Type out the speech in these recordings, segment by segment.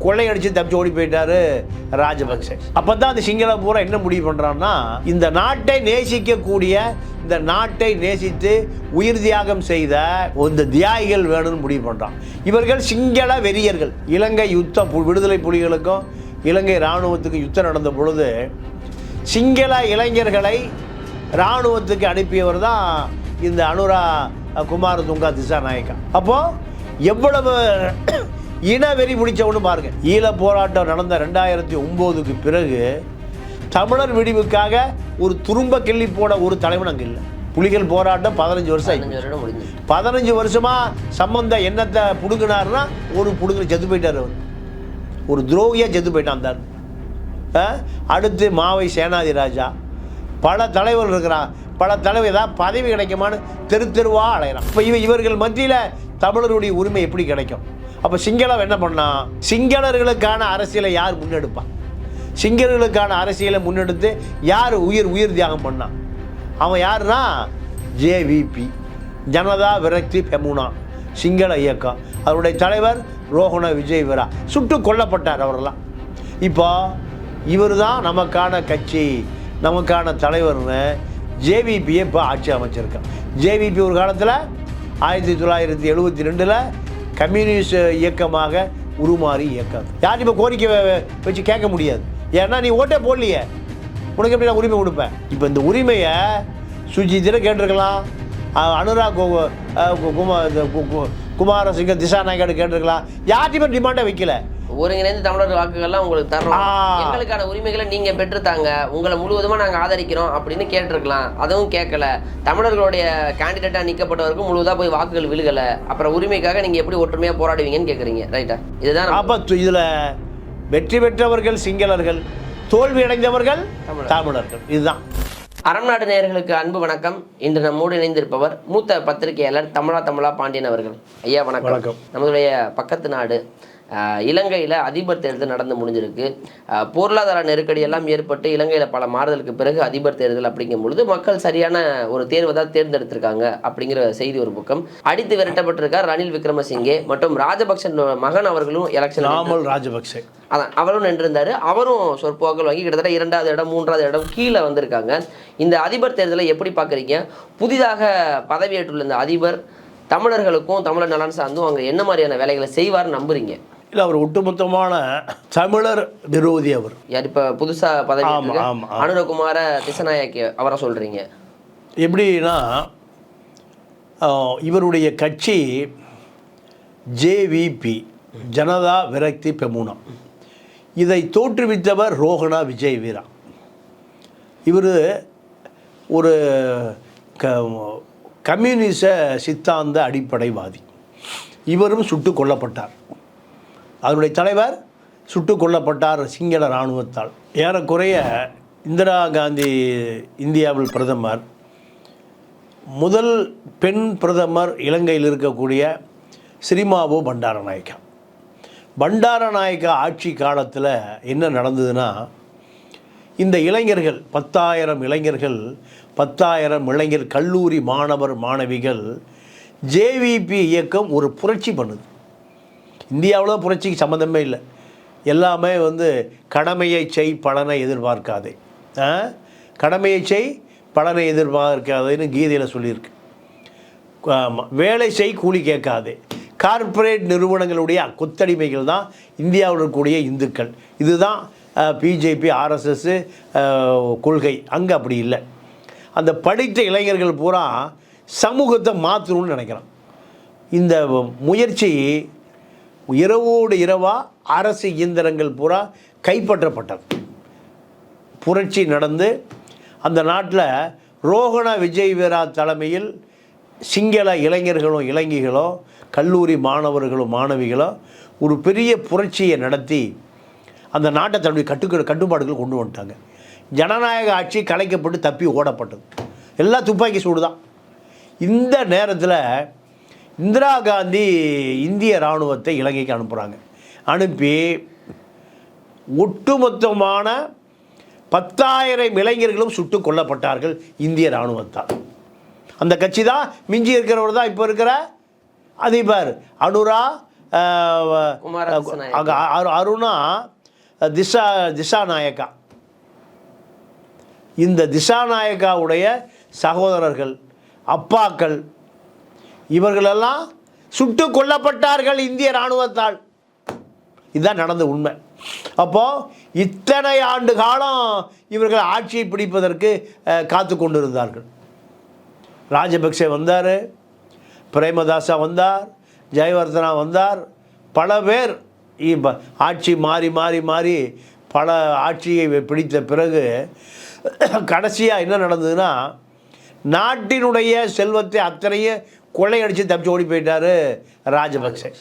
கொள்ளையடிச்சு தப்பிச்சு ஓடி போயிட்டாரு ராஜபக்சே. அப்போ தான் அந்த சிங்கள பூரா என்ன முடிவு பண்ணுறான்னா இந்த நாட்டை நேசிக்கக்கூடிய இந்த நாட்டை நேசித்து உயிர் தியாகம் செய்த இந்த தியாகிகள் வேணும்னு முடிவு பண்ணுறான் இவர்கள் சிங்கள வெறியர்கள். இலங்கை யுத்தம் பு- விடுதலை புலிகளுக்கும் இலங்கை இராணுவத்துக்கும் யுத்தம் நடந்த பொழுது சிங்கள இளைஞர்களை இராணுவத்துக்கு அனுப்பியவர் தான் இந்த அனுரா குமார துங்கா திசாநாயக்கா. அப்போது எவ்வளவு இனவெறி பிடிச்சவனு பாருங்க. ஈழ போராட்டம் நடந்த ரெண்டாயிரத்தி ஒம்போதுக்கு பிறகு தமிழர் விடிவுக்காக ஒரு துரும்ப கிள்ளி போட ஒரு தலைவன் அங்கே இல்லை. புலிகள் போராட்டம் பதினஞ்சு வருஷம் பதினஞ்சு வருஷமா சம்பந்த என்னத்தை புடுங்கினாருன்னா ஒரு புடுங்குற செத்து போயிட்டார் அவர். ஒரு துரோகியா செத்து போயிட்டான். ஆ? அடுத்து மாவை சேனாதி ராஜா பல தலைவர் இருக்கிறான் பல தலைவர் ஏதாவது பதவி கிடைக்குமான்னு தெரு தெருவாக அலைகிறான் இப்போ இவ இவர்கள் மத்தியில் தமிழருடைய உரிமை எப்படி கிடைக்கும்? அப்போ சிங்களம் என்ன பண்ணான் சிங்களர்களுக்கான அரசியலை யார் முன்னெடுப்பான் சிங்களர்களுக்கான அரசியலை முன்னெடுத்து யார் உயிர் உயிர் தியாகம் பண்ணான் அவன் யாருன்னா? ஜேவிபி ஜனதா விரக்தி பெமுனா. சிங்கள இயக்கம். அவருடைய தலைவர் ரோஹண விஜய் விரா சுட்டு கொல்லப்பட்டார் அவரெல்லாம். இப்போ இவர் தான் நமக்கான கட்சி நமக்கான தலைவர்னு ஜேவிபியை இப்போ ஆட்சி அமைச்சிருக்கேன் ஜேவிபி ஒரு காலத்தில் ஆயிரத்தி தொள்ளாயிரத்தி எழுபத்தி ரெண்டில் கம்யூனிஸ்ட் இயக்கமாக உருமாறி இயக்கம் யார் இப்போ கோரிக்கை வச்சு கேட்க முடியாது. ஏன்னா நீ ஓட்டே போடலையே. உனக்கு எப்படி நான் உரிமை கொடுப்பேன்? இப்போ இந்த உரிமையை சுஜித்திர கேட்டிருக்கலாம். அனுராக் குமார கு- குமாரசிங்க திசாநாயகர் கேட்டிருக்கலாம். யார்ட்டையுமே டிமாண்டை வைக்கல. ஒருங்கிணைந்து தமிழர் வாக்குகள்லாம் உங்களுக்கு தர்றோம். ஆ. எங்களுக்கான உரிமைகளை நீங்க பெற்றுத்தாங்க. உங்களை முழுவதுமா நாங்க ஆதரிக்கிறோம் அப்படின்னு கேட்டிருக்கலாம். அதுவும் கேட்கல. தமிழர்களுடைய கேண்டிடேட்டா நிக்கப்பட்டவருக்கு முழுவதா போய் வாக்குகள் விழுகல. அப்புறம் உரிமைக்காக நீங்க எப்படி ஒற்றுமையா போராடுவீங்கன்னு கேக்குறீங்க. ரைட்டா இதுதான் அப்போ இதில் வெற்றி பெற்றவர்கள் சிங்களர்கள் தோல்வி அடைந்தவர்கள் தமிழர். தமிழர்கள். இதுதான். அறம்நாடு நேயர்களுக்கு அன்பு வணக்கம். இன்று நம்மோடு இணைந்திருப்பவர் மூத்த பத்திரிகையாளர் தமிழா தமிழா பாண்டியன் அவர்கள். ஐயா வணக்கம். வணக்கம். நம்மளுடைய பக்கத்து நாடு இலங்கையில அதிபர் தேர்தல் நடந்து முடிஞ்சிருக்கு. பொருளாதார நெருக்கடி எல்லாம் ஏற்பட்டு இலங்கையில பல மாறுதலுக்கு பிறகு அதிபர் தேர்தல் அப்படிங்கும் பொழுது மக்கள் சரியான ஒரு தேர்வை தான் தேர்ந்தெடுத்திருக்காங்க அப்படிங்கிற செய்தி ஒரு பக்கம். அடித்து விரட்டப்பட்டிருக்கார் ரணில் விக்ரமசிங்கே மற்றும் ராஜபக்சன் மகன் அவர்களும் எலெக்ஷன் நாமல் ராஜபக்சே அதான் அவரும் நின்றிருந்தாரு. அவரும் சொற்போக்கள் வாங்கி கிட்டத்தட்ட இரண்டாவது இடம் மூன்றாவது இடம் கீழே வந்திருக்காங்க. இந்த அதிபர் தேர்தலை எப்படி பார்க்குறீங்க? புதிதாக பதவியேற்றுள்ள இந்த அதிபர் தமிழர்களுக்கும் தமிழர் நலன் சார்ந்தும் அங்கே என்ன மாதிரியான வேலைகளை செய்வார்னு நம்புறீங்க? இல்லை அவர் ஒட்டுமொத்தமான தமிழர் விரோதி அவர். யார் இப்போ புதுசாக பதவி. அனுரகுமார திசநாயக்கி அவரை சொல்றீங்க. எப்படின்னா இவருடைய கட்சி ஜேவிபி ஜனதா விரக்தி பெமுனா. இதை தோற்றுவித்தவர் ரோஹணா விஜய் வீரா இவர் ஒரு க கம்யூனிச சித்தாந்த அடிப்படைவாதி. இவரும் சுட்டு கொல்லப்பட்டார். அதனுடைய தலைவர் சுட்டு கொல்லப்பட்டார் சிங்கள இராணுவத்தால். ஏறக்குறைய இந்திரா காந்தி இந்தியாவில் பிரதமர் முதல் பெண் பிரதமர் இலங்கையில் இருக்கக்கூடிய சிரிமாவோ பண்டாரநாயக்கா. பண்டாரநாயக்கா ஆட்சி காலத்தில் என்ன நடந்ததுன்னா இந்த இளைஞர்கள் பத்தாயிரம் இளைஞர்கள் பத்தாயிரம் இளைஞர் கல்லூரி மாணவர் மாணவிகள் ஜேவிபி இயக்கம் ஒரு புரட்சி பண்ணுது. இந்தியாவில் புரட்சிக்கு சம்மந்தமே இல்லை. எல்லாமே வந்து கடமையை செய் பலனை எதிர்பார்க்காதே. கடமையை செய் பலனை எதிர்பார்க்காதேன்னு கீதையில் சொல்லியிருக்கு. வேலை செய் கூலி கேட்காதே. கார்ப்பரேட் நிறுவனங்களுடைய கொத்தடிமைகள் தான் இந்தியாவில் இருக்கக்கூடிய இந்துக்கள். இதுதான் பிஜேபி ஆர்எஸ்எஸ்ஸு கொள்கை. அங்கே அப்படி இல்லை. அந்த படித்த இளைஞர்கள் பூரா சமூகத்தை மாற்றணும்னு நினைக்கிறான். இந்த முயற்சி இரவோடு இரவாக அரசு இயந்திரங்கள் பூரா கைப்பற்றப்பட்டது. புரட்சி நடந்து அந்த நாட்டில் ரோகண விஜய் வீரா தலைமையில் சிங்கள இளைஞர்களும் இளைஞிகளும் கல்லூரி மாணவர்களும் மாணவிகளும் ஒரு பெரிய புரட்சியை நடத்தி அந்த நாட்டை தன்னுடைய கட்டு கட்டுப்பாடுகள் கொண்டு வந்துட்டாங்க. ஜனநாயக ஆட்சி கலைக்கப்பட்டு தப்பி ஓடப்பட்டது. எல்லாம் துப்பாக்கி சூடு தான் இந்த நேரத்தில் இந்திரா காந்தி இந்திய இராணுவத்தை இலங்கைக்கு அனுப்புகிறாங்க அனுப்பி ஒட்டுமொத்தமான பத்தாயிரம் இளைஞர்களும் சுட்டுக் கொல்லப்பட்டார்கள் இந்திய இராணுவத்தால். அந்த கட்சி தான் மிஞ்சி இருக்கிறவர் தான் இப்போ இருக்கிற அதிபர். அனுரா அருணா திசா திசாநாயக்கா. இந்த திசாநாயக்காவுடைய சகோதரர்கள் அப்பாக்கள் இவர்களெல்லாம் சுட்டு கொல்லப்பட்டார்கள் இந்திய இராணுவத்தால். இதுதான் நடந்த உண்மை. அப்போ இத்தனை ஆண்டு காலம் இவர்கள் ஆட்சியை பிடிப்பதற்கு காத்து கொண்டிருந்தார்கள். ராஜபக்சே வந்தார் பிரேமதாசா வந்தார் ஜெயவர்தனா வந்தார். பல பேர் ஆட்சி மாறி மாறி மாறி பல ஆட்சியை பிடித்த பிறகு கடைசியாக என்ன நடந்ததுன்னா நாட்டினுடைய செல்வத்தை அத்தனையும் கொள்ளையடித்து தப்பிச்சு ஓடி போயிட்டாரு ராஜபக்சே.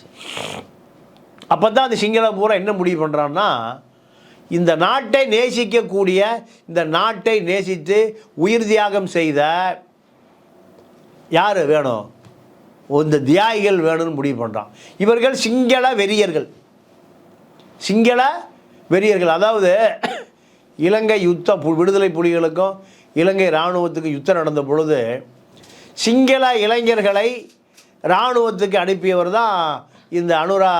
அப்போ தான் அந்த சிங்கள பூரா என்ன முடிவு பண்ணுறான்னா இந்த நாட்டை நேசிக்கக்கூடிய இந்த நாட்டை நேசித்து உயிர் தியாகம் செய்த யார் வேணும்? இந்த தியாகிகள் வேணும்னு முடிவு பண்ணுறான் இவர்கள் சிங்கள வெறியர்கள். சிங்கள வெறியர்கள். அதாவது இலங்கை யுத்தம் பு- விடுதலை புலிகளுக்கும் இலங்கை இராணுவத்துக்கும் யுத்தம் நடந்த பொழுது சிங்கள இளைஞர்களை இராணுவத்துக்கு அனுப்பியவர் தான் இந்த அனுரா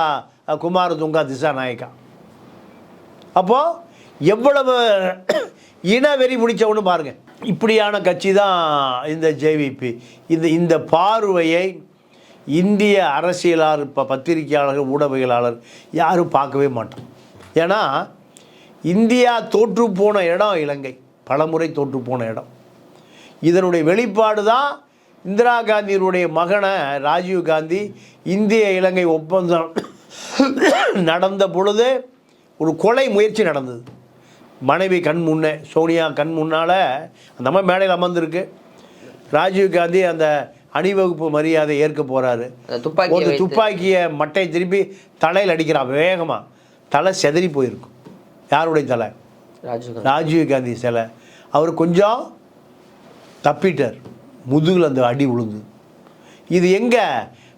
குமார் துங்கா திசாநாயக்கா அப்போது எவ்வளவு இன வெறி பிடிச்சவனு பாருங்கள் இப்படியான கட்சி தான் இந்த ஜேவிபி இந்த இந்த பார்வையை இந்திய அரசியலாளர் இப்போ பத்திரிகையாளர்கள் ஊடகவியலாளர் யாரும் பார்க்கவே மாட்டோம் ஏன்னா இந்தியா தோற்று போன இடம் இலங்கை. பலமுறை தோற்று போன இடம். இதனுடைய வெளிப்பாடு தான் இந்திரா காந்தியினுடைய மகனை ராஜீவ் காந்தி இந்திய இலங்கை ஒப்பந்தம் நடந்த பொழுது ஒரு கொலை முயற்சி நடந்தது. மனைவி கண் முன்னே சோனியா கண் முன்னால் அந்த அம்மா மேடையில் அமர்ந்திருக்கு. ராஜீவ் காந்தி அந்த அணிவகுப்பு மரியாதை ஏற்க போகிறாரு அந்த துப்பாக்கியை ஒரு வைத்து- துப்பாக்கியை மட்டை திருப்பி தலையில் அடிக்கிறான் வேகமாக தலை செதறி போயிருக்கும் யாருடைய தலை? ராஜீவ் காந்தி சிலை. அவர் கொஞ்சம் தப்பிட்டார். முதுகில் அந்த அடி விழுந்து இது எங்கே?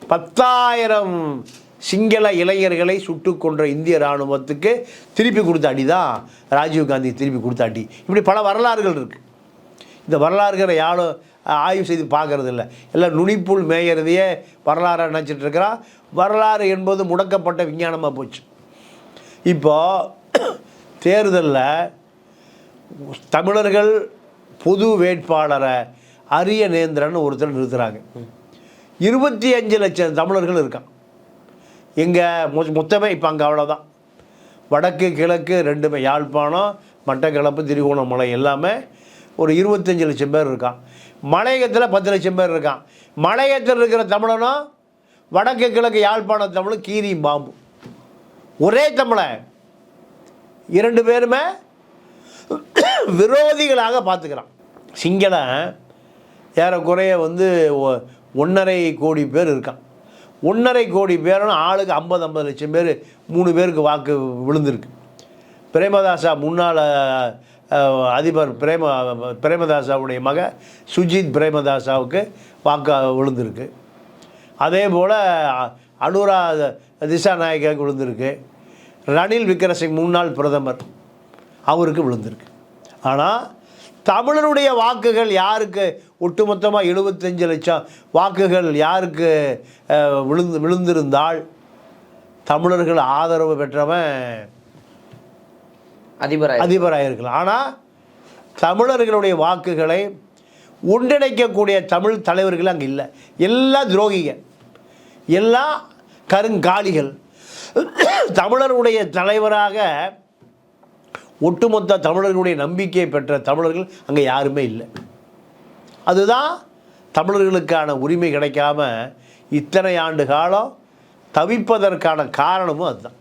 பத்தாயிரம் சிங்கள இளைஞர்களை சுட்டு கொன்ற இந்திய இராணுவத்துக்கு திருப்பி கொடுத்த அடி தான் ராஜீவ் காந்தி திருப்பி கொடுத்த அடி. இப்படி பல வரலாறுகள் இருக்குது இந்த வரலாறுகளை யாரும் ஆய்வு செய்து பார்க்கறது இல்லை எல்லாம் நுனிப்புள் மேயறதையே வரலாறாக நினச்சிட்டு இருக்கிறான் வரலாறு என்பது முடக்கப்பட்ட விஞ்ஞானமாக போச்சு. இப்போ தேர்தலில் தமிழர்கள் பொது வேட்பாளரை அரிய நேந்திரன் ஒருத்தர் நிறுத்துகிறாங்க இருபத்தி அஞ்சு லட்சம் தமிழர்கள் இருக்கான் எங்கே மொத்தமே இப்போ அங்கே அவ்வளோதான் வடக்கு கிழக்கு ரெண்டுமே யாழ்ப்பாணம் மட்டக்கிழப்பு திருகோணமலை எல்லாமே ஒரு இருபத்தஞ்சு லட்சம் பேர் இருக்கான் மலையகத்தில் பத்து லட்சம் பேர் இருக்கான் மலையகத்தில் இருக்கிற தமிழனும் வடக்கு கிழக்கு யாழ்ப்பாண தமிழும் கீரியும் பாம்பு. ஒரே தமிழை. இரண்டு பேருமே விரோதிகளாக பார்த்துக்கிறான். சிங்களம் ஏறக்குறைய வந்து ஒன்றரை கோடி பேர் இருக்கான். ஒன்றரை கோடி பேருன்னு ஆளுக்கு ஐம்பது ஐம்பது லட்சம் பேர் மூணு பேருக்கு வாக்கு விழுந்திருக்கு. பிரேமதாசா முன்னாள் அதிபர் பிரேம பிரேமதாசாவுடைய மக சுஜித் பிரேமதாசாவுக்கு வாக்கு விழுந்திருக்கு. அதே போல் அனுரா திசாநாயக்காவுக்கு விழுந்திருக்கு. ரணில் விக்ரமசிங் முன்னாள் பிரதமர் அவருக்கு விழுந்திருக்கு. ஆனால் தமிழருடைய வாக்குகள் யாருக்கு? ஒட்டுமொத்தமாக எழுபத்தஞ்சு லட்சம் வாக்குகள் யாருக்கு விழுந்து விழுந்திருந்தால் தமிழர்கள் ஆதரவு பெற்றவன் அதிபராக அதிபராக இருக்கலாம் ஆனால் தமிழர்களுடைய வாக்குகளை ஒன்றிணைக்கக்கூடிய தமிழ் தலைவர்கள் அங்கே இல்லை. எல்லா துரோகிங்க எல்லா கருங்காலிகள் தமிழருடைய தலைவராக ஒட்டுமொத்த தமிழர்களுடைய நம்பிக்கையை பெற்ற தமிழர்கள் அங்கே யாருமே இல்லை. அதுதான் தமிழர்களுக்கான உரிமை கிடைக்காம இத்தனை ஆண்டு காலம் தவிப்பதற்கான காரணமும் அதுதான்.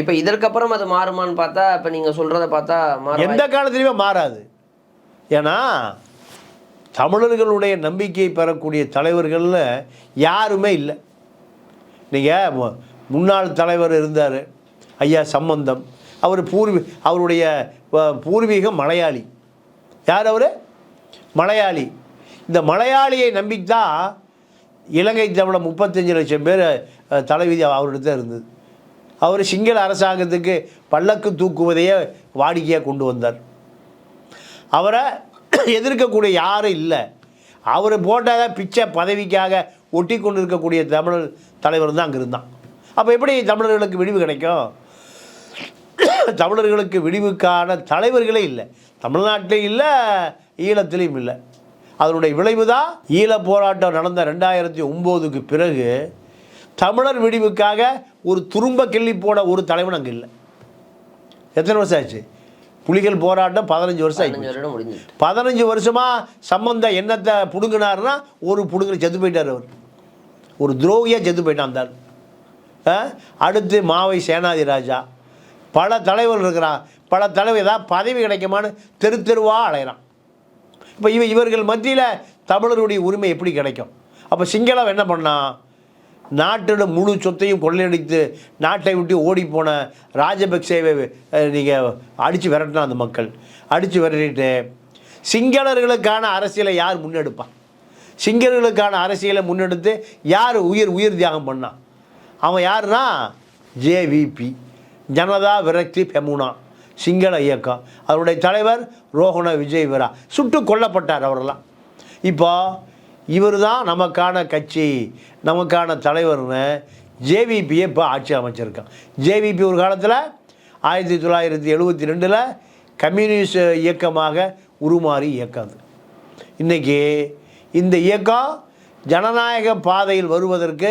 இப்போ இதற்கப்புறம் அது மாறுமான்னு பார்த்தா இப்போ நீங்கள் சொல்கிறத பார்த்தா எந்த காலத்திலையுமே மாறாது. ஏன்னா தமிழர்களுடைய நம்பிக்கையை பெறக்கூடிய தலைவர்களில் யாருமே இல்லை. நீங்கள் முன்னாள் தலைவர் இருந்தார் ஐயா சம்பந்தம். அவர் பூர்வீ அவருடைய பூர்வீகம் மலையாளி. யார் அவர்? மலையாளி. இந்த மலையாளியை நம்பித்தான் இலங்கை தமிழ முப்பத்தஞ்சு லட்சம் பேர் தலைவிதி அவர்கிட்ட இருந்தது. அவர் சிங்கள அரசாங்கத்துக்கு பல்லக்கு தூக்குவதையே வாடிக்கையாக கொண்டு வந்தார். அவரை எதிர்க்கக்கூடிய யாரும் இல்லை. அவர் போட்டாத பிச்சை பதவிக்காக ஒட்டி கொண்டு இருக்கக்கூடிய தமிழர் தலைவர் தான் அங்கே இருந்தான். அப்போ எப்படி தமிழர்களுக்கு விடிவு கிடைக்கும்? தமிழர்களுக்கு விடிவுக்கான தலைவர்களே இல்லை. தமிழ்நாட்டிலையும் இல்லை ஈழத்திலையும் இல்லை. அதனுடைய விளைவு தான் ஈழ போராட்டம் நடந்த ரெண்டாயிரத்தி ஒம்போதுக்கு பிறகு தமிழர் விடிவுக்காக ஒரு துரும்ப கிள்ளி போட ஒரு தலைவன் அங்கே இல்லை. எத்தனை வருஷம் ஆச்சு? புலிகள் போராட்டம் பதினஞ்சு வருஷம் ஆயிடுச்சு பதினஞ்சு வருஷமாக சம்பந்த எண்ணத்தை பிடுங்கினாருன்னா ஒரு பிடுங்குற செத்து போயிட்டார் அவர். ஒரு துரோகியாக செத்து போயிட்டான் அந்த? அடுத்து மாவை சேனாதி ராஜா பல தலைவர் இருக்கிறான் பல தலைவர் ஏதாவது பதவி கிடைக்குமான்னு தெரு தெருவாக அலைகிறான் இப்போ இவ இவர்கள் மத்தியில் தமிழருடைய உரிமை எப்படி கிடைக்கும்? அப்போ சிங்களம் என்ன பண்ணான் நாட்டோட முழு சொத்தையும் கொள்ளையடித்து நாட்டை விட்டு ஓடிப்போன ராஜபக்சேவை நீங்கள் அடித்து விரட்டினா அந்த மக்கள். அடித்து விரட்டிட்டு சிங்களர்களுக்கான அரசியலை யார் முன்னெடுப்பான் சிங்களர்களுக்கான அரசியலை முன்னெடுத்து யார் உயிர் உயிர் தியாகம் பண்ணான் அவன் யாருன்னா? ஜேவிபி ஜனதா விரக்தி பெமுனா சிங்கள இயக்கம் அவருடைய தலைவர் ரோஹண விஜய் விரா. சுட்டு கொல்லப்பட்டார் அவரெல்லாம். இப்போ இவர் தான் நமக்கான கட்சி நமக்கான தலைவர்னு ஜேவிபியை இப்போ ஆட்சி அமைச்சிருக்கான். ஜேவிபி ஒரு காலத்தில் ஆயிரத்தி தொள்ளாயிரத்தி எழுபத்தி ரெண்டில் கம்யூனிஸ்ட் இயக்கமாக உருமாறி இயக்கம் அது இன்றைக்கி இந்த இயக்கம் ஜனநாயக பாதையில் வருவதற்கு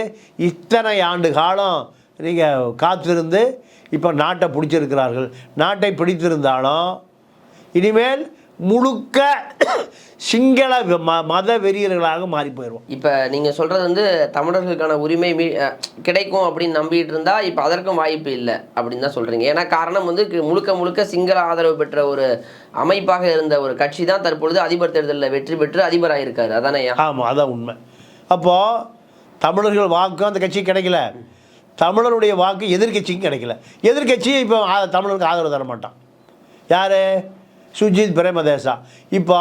இத்தனை ஆண்டு காலம் நீங்கள் காத்திருந்து இப்போ நாட்டை பிடிச்சிருக்கிறார்கள். நாட்டை பிடித்திருந்தாலும் இனிமேல் முழுக்க சிங்கள ம மத வெறியர்களாக மாறி போயிடுவோம். இப்போ நீங்கள் சொல்கிறது வந்து தமிழர்களுக்கான உரிமை மீ கிடைக்கும் அப்படின்னு நம்பிட்டு இருந்தா இப்போ அதற்கும் வாய்ப்பு இல்லை அப்படின்னு தான் சொல்கிறீங்க ஏன்னா காரணம் வந்து முழுக்க முழுக்க சிங்கள ஆதரவு பெற்ற ஒரு அமைப்பாக இருந்த ஒரு கட்சி தான் தற்பொழுது அதிபர் தேர்தலில் வெற்றி பெற்று அதிபராக இருக்காரு அதானே ஆமாம் அதான் உண்மை. அப்போது தமிழர்கள் வாக்கும் அந்த கட்சிக்கு கிடைக்கல. தமிழருடைய வாக்கு எதிர்கட்சிக்கும் கிடைக்கல. எதிர்கட்சியும் இப்போ தமிழருக்கு ஆதரவு தர மாட்டான். யார்? சுஜித் பிரேமதேசா. இப்போ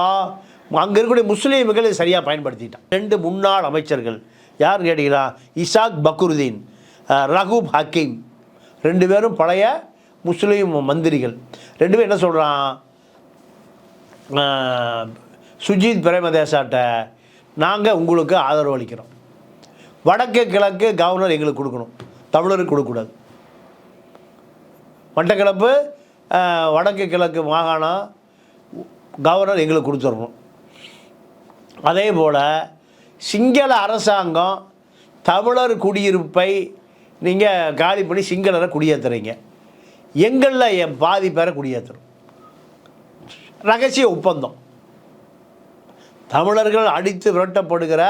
அங்கே இருக்கக்கூடிய முஸ்லீம்கள் இதை சரியாக பயன்படுத்திட்டான். ரெண்டு முன்னாள் அமைச்சர்கள். யார் கேட்டிங்கன்னா இசாக் பக்ருதீன் அஹ், ரகூப் ஹக்கீம். ரெண்டு பேரும் பழைய முஸ்லீம் மந்திரிகள். ரெண்டு பேரும் என்ன சொல்கிறான் சுஜித் பிரேமதேசாட்ட நாங்கள் உங்களுக்கு ஆதரவு அளிக்கிறோம். வடக்கு கிழக்கு கவர்னர் எங்களுக்கு கொடுக்கணும். தமிழருக்கு கொடுக்கக்கூடாது. மட்டக்களப்பு வடக்கு கிழக்கு மாகாணம் கவர்னர் எங்களுக்கு கொடுத்துடணும் அதே போல் சிங்கள அரசாங்கம் தமிழர் குடியிருப்பை நீங்கள் காலி பண்ணி சிங்களரை குடியேற்றுறீங்க எங்களில் என் பாதி பேரை குடியேற்றணும் ரகசிய ஒப்பந்தம். தமிழர்கள் அடித்து விரட்டப்படுகிற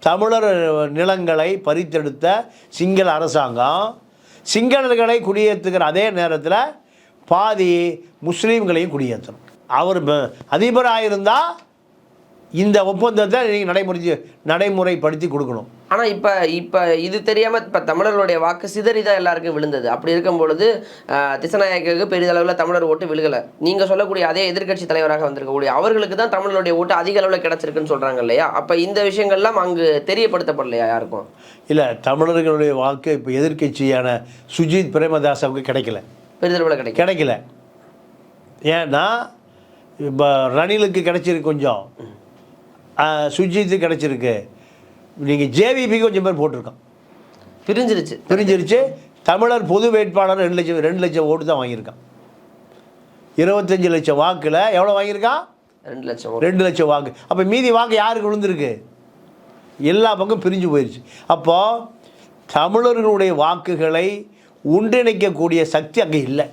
தமிழர் நிலங்களை பறித்தெடுத்த சிங்கள அரசாங்கம் சிங்களர்களை குடியேற்றுகிற அதே நேரத்தில் பாதி முஸ்லீம்களையும் குடியேற்றணும். அவர் அதிபராக இருந்தால் இந்த ஒப்பந்தத்தை நீங்கள் நடைமுறை நடைமுறைப்படுத்தி கொடுக்கணும். ஆனால் இப்போ இப்போ இது தெரியாமல் இப்போ தமிழர்களுடைய வாக்கு சிதறி தான் எல்லாருக்கும் விழுந்தது. அப்படி இருக்கும் பொழுது ஆஹ், திசநாயக்கருக்கு பெரிதளவில் தமிழர் ஓட்டு விழுகலை. நீங்கள் சொல்லக்கூடிய அதே எதிர்க்கட்சி தலைவராக வந்திருக்கக்கூடிய அவர்களுக்கு தான் தமிழருடைய ஓட்டு அதிக அளவில் கிடச்சிருக்குன்னு சொல்கிறாங்க இல்லையா? அப்போ இந்த விஷயங்கள்லாம் அங்கு தெரியப்படுத்தப்படலையா யாருக்கும்? இல்லை தமிழர்களுடைய வாக்கு இப்போ எதிர்க்கட்சியான சுஜித் பிரேமதாசாவுக்கு கிடைக்கல. பெரிதளவில் கிடைக்கும் கிடைக்கல. ஏன்னா இப்போ ரணிலுக்கு கிடைச்சிருக்கு கொஞ்சம். சுஜித்து கிடைச்சிருக்கு. நீங்கள் ஜேவிபிக்கு கொஞ்சம் பேர் போட்டிருக்கான் பிரிஞ்சிருச்சு. பிரிஞ்சிருச்சு. தமிழர் பொது வேட்பாளர் ரெண்டு லட்சம் ரெண்டு லட்சம் ஓட்டு தான் வாங்கியிருக்கான். இருபத்தஞ்சு லட்சம் வாக்கில் எவ்வளோ வாங்கியிருக்கான்? ரெண்டு லட்சம். ரெண்டு லட்சம் வாக்கு. அப்போ மீதி வாக்கு யாருக்கு விழுந்திருக்கு? எல்லா பக்கம் பிரிஞ்சு போயிடுச்சு அப்போது தமிழர்களுடைய வாக்குகளை ஒன்றிணைக்கக்கூடிய சக்தி அங்கே இல்லை.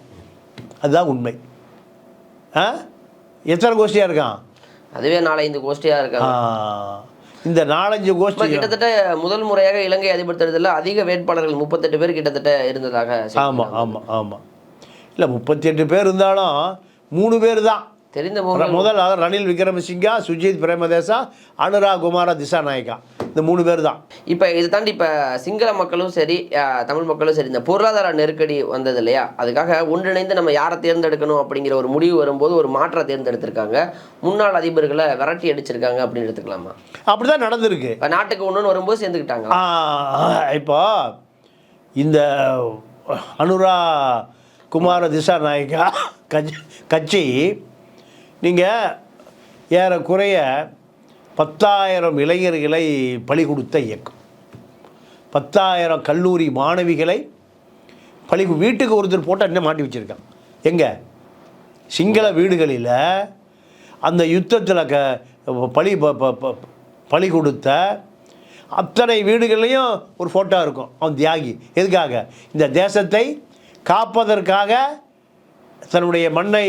அதுதான் உண்மை. ஆ? எத்தனை கோஷ்டியாக இருக்கான்? அதுவே நாலஞ்சு கோஷ்டியாக இருக்காங்க இந்த நாலஞ்சு கோஷ்டி கிட்டத்தட்ட முதல் முறையாக இலங்கை அதிபர் தேர்தலில் அதிக வேட்பாளர்கள் முப்பத்தெட்டு பேர் கிட்டத்தட்ட இருந்ததாக ஆமாம் ஆமாம் ஆமாம் இல்லை முப்பத்தி எட்டு பேர் இருந்தாலும் மூணு பேர் தான். தெரிந்த முதல் அதாவது ரணில் விக்ரமசிங்கா சுஜித் பிரேமதேசா அனுராக் குமார திசாநாயக்கா. இந்த மூணு பேர் தான். இப்போ இதை தாண்டி இப்போ சிங்கள மக்களும் சரி தமிழ் மக்களும் சரி இந்த பொருளாதார நெருக்கடி வந்தது இல்லையா? அதுக்காக ஒன்றிணைந்து நம்ம யாரை தேர்ந்தெடுக்கணும் அப்படிங்கிற ஒரு முடிவு வரும்போது ஒரு மாற்றை தேர்ந்தெடுத்திருக்காங்க. முன்னாள் அதிபர்களை விரட்டி அடிச்சிருக்காங்க அப்படின்னு எடுத்துக்கலாமா? அப்படி தான் நடந்திருக்கு. இப்போ நாட்டுக்கு ஒன்றுன்னு வரும்போது சேர்ந்துக்கிட்டாங்க இப்போ இந்த அனுரா குமார திசா நாயக்கா கட்சி கட்சி நீங்கள் ஏறக்குறைய பத்தாயிரம் இளைஞர்களை பலி கொடுத்த இயக்கம். பத்தாயிரம் கல்லூரி மாணவிகளை பழி வீட்டுக்கு ஒருத்தர் போட்டால் என்ன மாட்டி வச்சுருக்கான்? எங்கே? சிங்கள வீடுகளில் அந்த யுத்தத்தில் க பழி ப- ப- ப- கொடுத்த அத்தனை வீடுகள்லையும் ஒரு ஃபோட்டோ இருக்கும். அவன் தியாகி. எதுக்காக? இந்த தேசத்தை காப்பதற்காக தன்னுடைய மண்ணை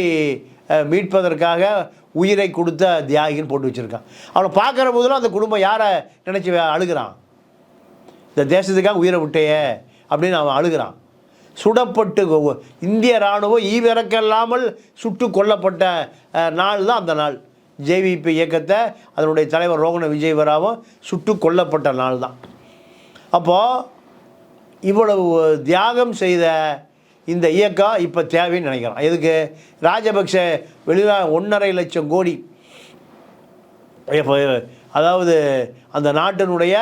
மீட்பதற்காக உயிரை கொடுத்த தியாகின்னு போட்டு வச்சுருக்கான். அவனை பார்க்குற போதெல்லாம் அந்த குடும்பம் யாரை நினச்சி அழுகிறான்? இந்த தேசத்துக்காக உயிரை விட்டையே அப்படின்னு அவன் அழுகிறான். சுடப்பட்டு இந்திய இராணுவம் ஈவிறக்கல்லாமல் சுட்டு கொல்லப்பட்ட நாள் தான் அந்த நாள். ஜேவிபி இயக்கத்தை அதனுடைய தலைவர் ரோகண விஜயவராவும் சுட்டு கொல்லப்பட்ட நாள் தான். அப்போது இவ்வளவு தியாகம் செய்த இந்த இயக்கம் இப்போ தேவைன்னு நினைக்கிறோம் எதுக்கு? ராஜபக்ஷ வெளிநா ஒன்றரை லட்சம் கோடி. இப்போ அதாவது அந்த நாட்டினுடைய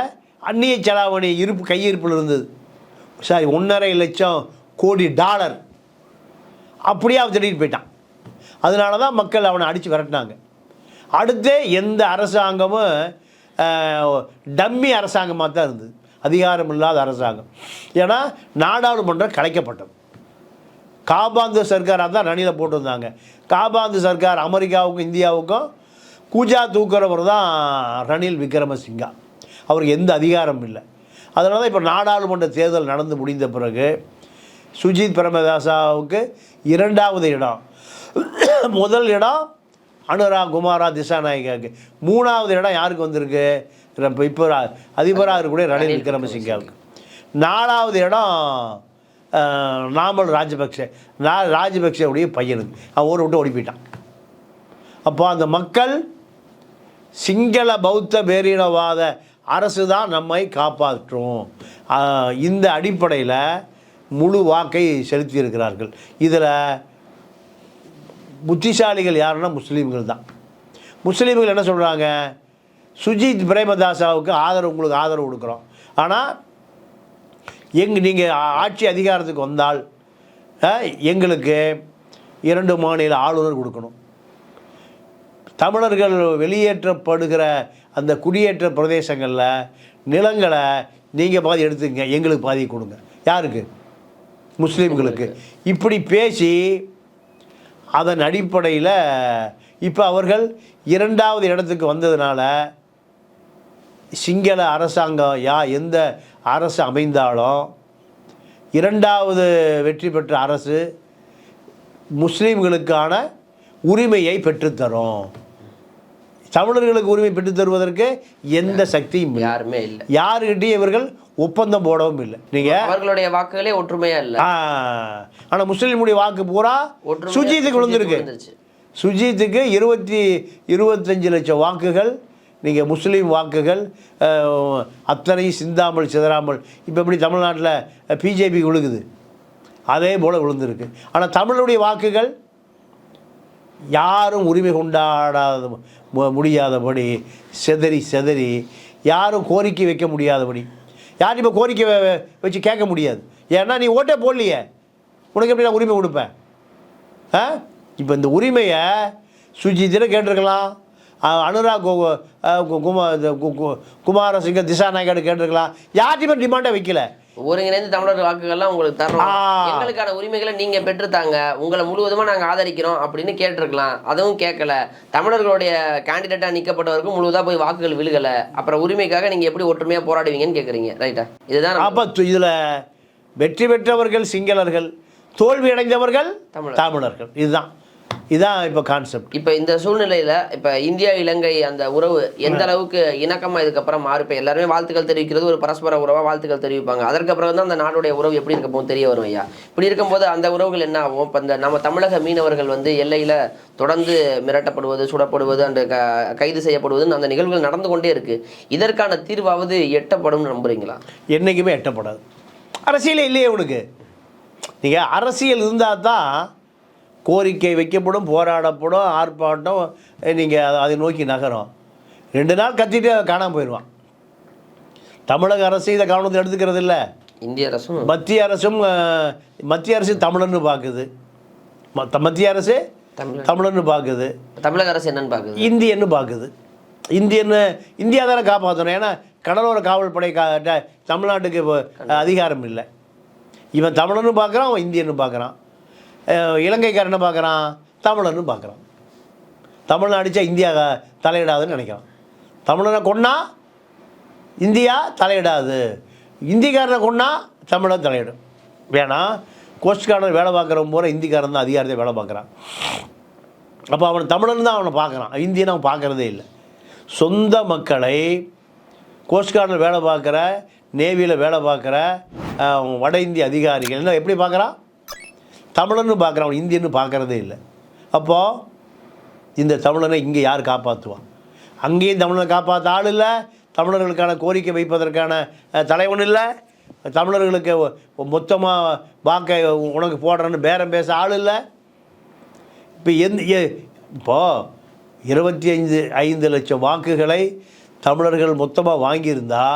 அந்நிய செலாவணி இருப்பு கையிருப்பில் இருந்தது. சாரி ஒன்றரை லட்சம் கோடி டாலர். அப்படியே அவன் திருடிட்டு போயிட்டான். அதனால தான் மக்கள் அவனை அடித்து விரட்டினாங்க. அடுத்து எந்த அரசாங்கமும் டம்மி அரசாங்கமாக தான் இருந்தது. அதிகாரம் இல்லாத அரசாங்கம். ஏன்னா நாடாளுமன்றம் கலைக்கப்பட்டது. காபாந்து சர்க்காராக தான் ரணியில் போட்டிருந்தாங்க. காபாந்து சர்க்கார் அமெரிக்காவுக்கும் இந்தியாவுக்கும் கூஜா தூக்குறவர் தான் ரணில் விக்ரமசிங்கா. அவருக்கு எந்த அதிகாரமும் இல்லை. அதனால தான் இப்போ நாடாளுமன்ற தேர்தல் நடந்து முடிந்த பிறகு சுஜித் பிரேமதாசாவுக்கு இரண்டாவது இடம். முதல் இடம் அனுரா குமாரா திசாநாயகாவுக்கு மூணாவது இடம் யாருக்கு வந்திருக்கு? இப்போ இப்போ அதிபராக இருக்கக்கூடிய ரணில் விக்ரமசிங்காவுக்கு நாலாவது இடம் நாமல் ராஜபக்சே நான் ராஜபக்சேவுடைய பையனுக்கு. அவன் ஊரை விட்டு ஓடி போயிட்டான் அப்போ அந்த மக்கள் சிங்கள பௌத்த பேரினவாத அரசு தான் நம்மை காப்பாற்றும். இந்த அடிப்படையில் முழு வாக்கை செலுத்தியிருக்கிறார்கள். இதில் புத்திசாலிகள் யாருன்னா முஸ்லீம்கள் தான். முஸ்லீம்கள் என்ன சொல்கிறாங்க சுஜித் பிரேமதாசாவுக்கு ஆதரவு உங்களுக்கு ஆதரவு கொடுக்குறோம். ஆனால் எங் நீங்கள் ஆட்சி அதிகாரத்துக்கு வந்தால் எங்களுக்கு இரண்டு மாநில ஆளுநர் கொடுக்கணும். தமிழர்கள் வெளியேற்றப்படுகிற அந்த குடியேற்ற பிரதேசங்களில் நிலங்களை நீங்கள் பாதி எடுத்துக்கங்க எங்களுக்கு பாதி கொடுங்க. யாருக்கு? முஸ்லீம்களுக்கு. இப்படி பேசி அதன் அடிப்படையில் இப்போ அவர்கள் இரண்டாவது இடத்துக்கு வந்ததுனால சிங்கள அரசாங்கம் யா எந்த அரசு அமைந்தாலும் இரண்டாவது வெற்றி பெற்ற அரசு முஸ்லீம்களுக்கான உரிமையை பெற்றுத்தரும். தமிழர்களுக்கு உரிமை பெற்றுத் தருவதற்கு எந்த சக்தியும் யாருமே இல்லை. யாருக்கிட்டையும் இவர்கள் ஒப்பந்தம் போடவும் இல்லை. நீங்கள் அவர்களுடைய வாக்குகளே ஒற்றுமையா இல்லை. ஆனால் முஸ்லீமுடைய வாக்கு பூரா சுஜித்துக்கு விழுந்திருக்கு. சுஜித்துக்கு இருபத்தி இருபத்தஞ்சு லட்சம் வாக்குகள் நீங்கள் முஸ்லீம் வாக்குகள் அத்தனையும் சிந்தாமல் சிதறாமல் இப்போ எப்படி தமிழ்நாட்டில் பிஜேபி விழுகுது. அதே போல் விழுந்திருக்கு. ஆனால் தமிழுடைய வாக்குகள் யாரும் உரிமை கொண்டாடாத மு- முடியாதபடி செதறி செதறி யாரும் கோரிக்கை வைக்க முடியாதபடி. யாரும் இப்போ கோரிக்கை வச்சு கேட்க முடியாது. ஏன்னா நீ ஓட்டே போடலையே. உனக்கு எப்படி நான் உரிமை கொடுப்பேன்? ஆ? இப்போ இந்த உரிமையை சுஜித்திட கேட்டிருக்கலாம். அனுராக் குமாரசிங்க திசாநாயகர் கேட்டிருக்கலாம். யார்ட்டையுமே டிமாண்டை வைக்கல? ஒருங்கிணைந்து தமிழர் வாக்குகள்லாம் உங்களுக்கு தரணும் ஆ. எங்களுக்கான உரிமைகளை நீங்க பெற்றுத்தாங்க. உங்களை முழுவதுமா நாங்க ஆதரிக்கிறோம் அப்படின்னு கேட்டிருக்கலாம். அதுவும் கேட்கல. தமிழர்களுடைய கேண்டிடேட்டா நிக்கப்பட்டவருக்கும் முழுவதா போய் வாக்குகள் விழுகல. அப்புறம் உரிமைக்காக நீங்க எப்படி ஒற்றுமையா போராடுவீங்கன்னு கேக்குறீங்க. ரைட்டா இதுதான் அப்போ இதில் வெற்றி பெற்றவர்கள் சிங்களர்கள் தோல்வி அடைந்தவர்கள் தமிழர். தமிழர்கள். இதுதான். இதுதான் இப்போ கான்செப்ட் இப்போ இந்த சூழ்நிலையில இப்போ இந்தியா இலங்கை அந்த உறவு எந்த அளவுக்கு இணக்கமா இதுக்கப்புறம் மாறி இப்போ எல்லாருமே வாழ்த்துக்கள் தெரிவிக்கிறது ஒரு பரஸ்பர உறவா வாழ்த்துக்கள் தெரிவிப்பாங்க. அதற்கப்புறம் தான் அந்த நாடுடைய உறவு எப்படி இருக்க போகும் தெரிய வரும் ஐயா. இப்படி இருக்கும்போது அந்த உறவுகள் என்ன ஆகும்? இப்போ இந்த நம்ம தமிழக மீனவர்கள் வந்து எல்லையில தொடர்ந்து மிரட்டப்படுவது சுடப்படுவது அந்த க கைது செய்யப்படுவதுன்னு அந்த நிகழ்வுகள் நடந்து கொண்டே இருக்கு. இதற்கான தீர்வாவது எட்டப்படும்னு நம்புறீங்களா? என்றைக்குமே எட்டப்படாது. அரசியலே இல்லையே உனக்கு. நீங்கள் அரசியல் இருந்தால் தான் கோரிக்கை வைக்கப்படும் போராடப்படும் ஆர்ப்பாட்டம் நீங்கள் அதை நோக்கி நகரும். ரெண்டு நாள் கத்திட்டு காணாமல் போயிடுவான். தமிழக அரசு இதை கவனத்தில் எடுத்துக்கிறது இல்லை. இந்திய அரசும். மத்திய அரசும் மத்திய அரசு தமிழன்னு பார்க்குது மத்த மத்திய அரசு தமிழ். தமிழன்னு பார்க்குது தமிழக அரசு என்னன்னு பாக்குது? இந்தியன்னு பார்க்குது இந்தியன்னு இந்தியா தானே காப்பாற்றணும் ஏன்னா கடலோர காவல்படை கா தமிழ்நாட்டுக்கு அதிகாரம் இல்லை. இவன் தமிழன்னு பார்க்குறான் அவன் இந்தியன்னு பார்க்குறான் இலங்கைக்காரனை பார்க்குறான் தமிழன்னு பார்க்குறான். தமிழன் அடித்தா இந்தியா தலையிடாதுன்னு நினைக்கிறான். தமிழனை கொன்னா இந்தியா தலையிடாது. இந்திக்காரனை கொன்னா தமிழன் தலையிடும். வேணாம் கோஸ்ட்காரன் வேலை பார்க்குறவன் பூரா இந்திக்காரன் தான் அதிகாரத்தை வேலை பார்க்குறான். அப்போ அவன் தமிழன் தான் அவனை பார்க்குறான். இந்தியன் அவன் பார்க்குறதே இல்லை. சொந்த மக்களை கோஸ்ட்கார்டில் வேலை பார்க்குற நேவியில் வேலை பார்க்குற வட இந்திய அதிகாரிகள் என்ன எப்படி பார்க்குறான்? தமிழன்னு பார்க்குறான் அவன் இந்தியன்னு பார்க்குறதே இல்லை. அப்போது இந்த தமிழனை இங்கே யார் காப்பாற்றுவான்? அங்கேயும் தமிழனை காப்பாற்ற ஆள் இல்லை தமிழர்களுக்கான கோரிக்கை வைப்பதற்கான தலைவன் இல்லை தமிழர்களுக்கு மொத்தமாக வாக்கை உனக்கு போடுறேன்னு பேரம் பேச ஆள் இல்லை. இப்போ எந்த இப்போது இப்போ இருபத்தி ஐந்து ஐந்து லட்சம் வாக்குகளை தமிழர்கள் மொத்தமாக வாங்கியிருந்தா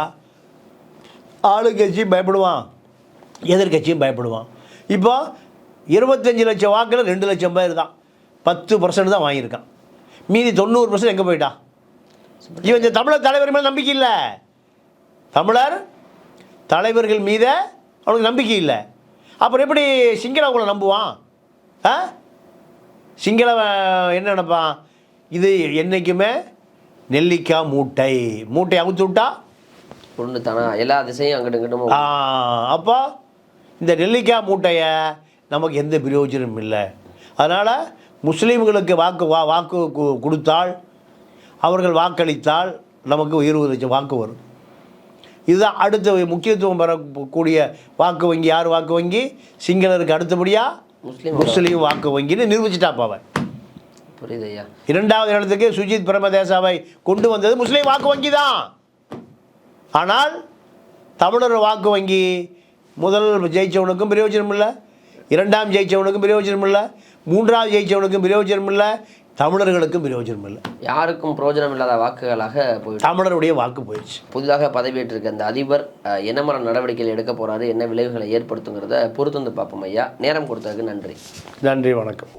ஆளுங்கட்சியும் பயப்படுவான் எதிர்க்கட்சியும் பயப்படுவான். இப்போ இருபத்தஞ்சி லட்சம் வாக்கில் ரெண்டு லட்சம் பேர் தான். பத்து பர்சன்ட் தான் வாங்கியிருக்கான். மீதி தொண்ணூறு பர்சன்ட் எங்கே போயிட்டான் இவன் இந்த தமிழர் தலைவர் மேலே நம்பிக்கை இல்லை. தமிழர் தலைவர்கள் மீத அவனுக்கு நம்பிக்கை இல்லை. அப்புறம் எப்படி சிங்கள அவங்கள நம்புவான்? ஆ? சிங்களவன் என்ன நினைப்பான்? இது என்றைக்குமே நெல்லிக்காய் மூட்டை. மூட்டை அவுத்து விட்டா? ஒன்று தானா எல்லா திசையும் அங்கிட்டு இங்கிட்டும் ஆ, அப்போ இந்த நெல்லிக்காய் மூட்டையை நமக்கு எந்த பிரயோஜனமும் இல்லை. அதனால் முஸ்லீம்களுக்கு வாக்கு வா வாக்கு கொடுத்தால் அவர்கள் வாக்களித்தால் நமக்கு இருபது லட்சம் வாக்கு வரும். இதுதான் அடுத்த முக்கியத்துவம் பெறக்கூடிய வாக்கு வங்கி. யார் வாக்கு வங்கி? சிங்களருக்கு அடுத்தபடியாக முஸ்லீம் முஸ்லீம் வாக்கு. வங்கின்னு நிரூபிச்சிட்டாப்பா அவன். புரியுது ஐயா. இரண்டாவது இடத்துக்கு சுஜித் பிரேமதேசாவை கொண்டு வந்தது முஸ்லீம் வாக்கு வங்கி தான் ஆனால் தமிழர் வாக்கு வங்கி முதல் ஜெயிச்சவனுக்கும் பிரயோஜனம் இல்லை. இரண்டாம் ஜெயிச்சவனுக்கும் பிரயோஜனம் இல்லை. மூன்றாவது ஜெயிச்சவனுக்கும் பிரயோஜனம் இல்லை. தமிழர்களுக்கும் பிரயோஜனம் இல்லை. யாருக்கும் பிரயோஜனம் இல்லாத வாக்குகளாக போயிட்டு தமிழருடைய வாக்கு போயிடுச்சு. புதிதாக பதவியேற்றிருக்க அந்த அதிபர் என்ன மாதிரி நடவடிக்கைகள் எடுக்க போறாரு என்ன விளைவுகளை ஏற்படுத்துங்கிறத பொறுத்து வந்து பார்ப்போம் ஐயா. நேரம் கொடுத்ததுக்கு நன்றி. நன்றி வணக்கம்.